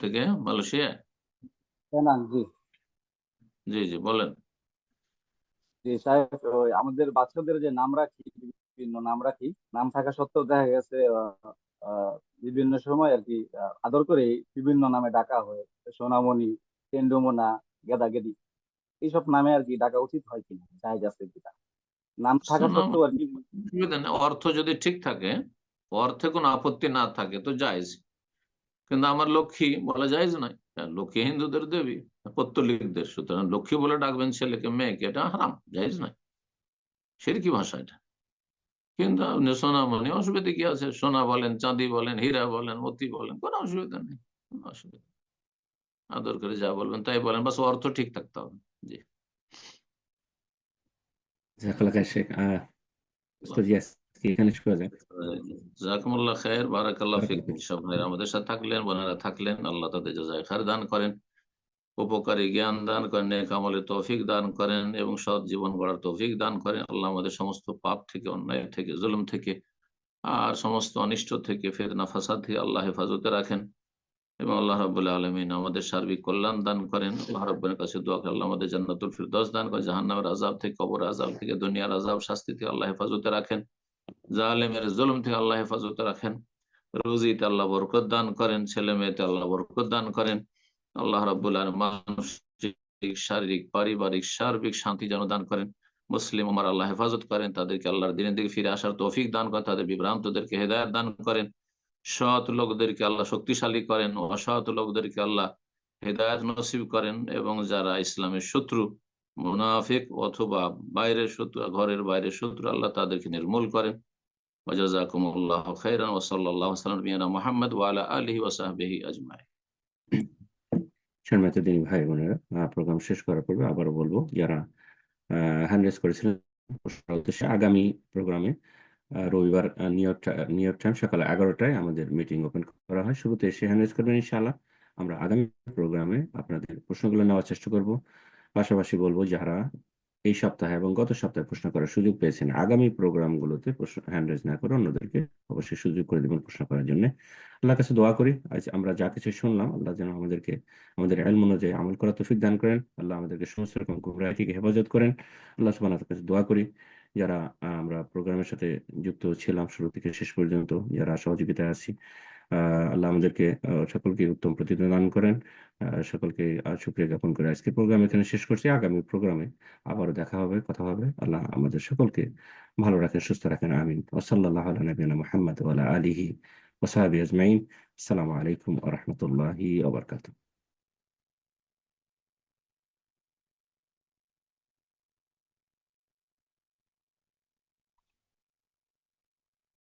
থেকে Malaysia? Penang জি। জি জি বলেন। জি সাহেব আমাদের বাচ্চাদের যে নাম রাখি বিভিন্ন নাম রাখি নাম থাকা সত্ত্বেও দেখা গেছে বিভিন্ন সময় আর কি আদর করে বিভিন্ন নামে ডাকা হয়। সোনামণি কেন্দ্রমোনা গেদাগেদি এইসব নামে আর কি ডাকা উচিত হয় কিনা জায়েজ আছে কিনা। নাম থাকা সত্ত্বেও আর কি অর্থ যদি ঠিক থাকে অর্থে কোনো আপত্তি না থাকে তো জায়েজ। কিন্তু আমার লক্ষ্মী বলা যায় নয়। হ্যাঁ, লক্ষ্মী হিন্দুদের দেবী পত্তলিকদের। সুতরাং লক্ষ্মী বলে ডাকবেন ছেলেকে মেয়েকে এটা হারাম জায়েজ নয়। সেরকি ভাষা এটা। কিন্তু আপনি সোনা মানে অসুবিধা কি আছে? সোনা বলেন চাঁদি বলেন হীরা বলেন মতি বলেন কোনো অসুবিধা নেই কোনো অসুবিধা আদর করে যা বলবেন তাই বলেন বাস অর্থ ঠিক থাকতে হবে। জি। শেখ এখানে শুরু যায় জাকুমুল্লাহ খায়ের বারাকাল্লাহ ফিক সব ভাইরা আমাদের সাথে থাকলেন বোনেরা থাকলেন আল্লাহ তাদের জাজায় খায়ের দান করেন উপকারী জ্ঞান দান করেন নেক তৌফিক দান করেন এবং সৎ জীবন গড়ার তৌফিক দান করেন। আল্লাহ আমাদের সমস্ত পাপ থেকে অন্যায় থেকে জুলুম থেকে আর সমস্ত অনিষ্ট থেকে ফেতনা ফাসাদ থেকে আল্লাহ হেফাজতে রাখেন এবং আল্লাহ রাবুল্লাহ আলমিন আমাদের সার্বিক কল্যাণ দান করেন। আল্লাহ রব্বের কাছে দোয়া করে আল্লাহ আমাদের জান্নাতুল ফিরদৌস দান করেন জাহান্নামের আজাব থেকে কবর আজাব থেকে দুনিয়ার আজাব শাস্তি থেকে আল্লাহ হেফাজতে রাখেন। জালেমের জুলুম থেকে আল্লাহ হেফাজতে রাখেন। রুজিতে আল্লাহ বরকত দান করেন, ছেলে মেয়েতে আল্লাহ বরকত দান করেন। আল্লাহ রাবুল্লাহ মানসিক, শারীরিক, পারিবারিক, সার্বিক শান্তি যেন দান করেন। মুসলিম আমার আল্লাহ হেফাজত করেন, তাদেরকে আল্লাহর দিনের দিকে ফিরে আসার তৌফিক দান করেন, তাদের বিভ্রান্তদেরকে হেদায়ত দান করেন। সৎ লোকদেরকে আল্লাহ শক্তিশালী করেন, অসৎ লোকদেরকে আল্লাহ হেদায়ত নসিব করেন এবং যারা ইসলামের শত্রু মুনাফিক অথবা বাইরের শত্রু ঘরের বাইরের শত্রু আল্লাহ তাদেরকে নির্মূল করেন। মুহাম্মদ ওয়া আলা আলিহি প্রোগ্রাম শেষ করার হ্যান্ড করেছিলেন আগামী প্রোগ্রামে রবিবার নিউ টাইম সকাল এগারোটায় আমাদের মিটিং ওপেন করা হয়। শুরুতে এসে হ্যান্ড রেজ করবেন ইনশাআল্লাহ। আমরা আগামী প্রোগ্রামে আপনাদের প্রশ্নগুলো নেওয়ার চেষ্টা করব। পাশাপাশি বলব যারা এই সপ্তাহে এবং গত সপ্তাহে প্রশ্ন করার সুযোগ পেয়েছেন, আগামী প্রোগ্রামগুলোতে প্রশ্ন হ্যান্ড রেজ না করে অন্যদেরকে অবশ্যই সুযোগ করে দেবেন প্রশ্ন করার জন্য। আল্লাহর কাছে দোয়া করি, আজ আমরা যা কিছু শুনলাম, আল্লাহ যেন আমাদেরকে, আমাদের এলম অনুযায়ী আমল করার তৌফিক দান করেন, আল্লাহ আমাদেরকে সমস্ত রকম গুমরাহি থেকে হেফাজত করেন। আল্লাহ ওয়া কাছে দোয়া করি, যারা আমরা প্রোগ্রামের সাথে যুক্ত ছিলাম শুরু থেকে শেষ পর্যন্ত, যারা সহযোগিতায় আছি আল্লাহ আমাদেরকে সকলকে উত্তম প্রতিদান দান করেন। সকলকে শুক্রিয়া জ্ঞাপন করে আজকে প্রোগ্রাম এখানে শেষ করছি। আগামী প্রোগ্রামে আবারও দেখা হবে, কথা হবে। আল্লাহ আমাদের সকলকে ভালো রাখেন, সুস্থ রাখেন, আমিন। ওসল্লাহ আল্লাহ মুহাম্মদ আলিহি ওসাহাবি আজমাইন। আসসালামু আলাইকুম আহমতুল্লাহি রাহমাতুল্লাহি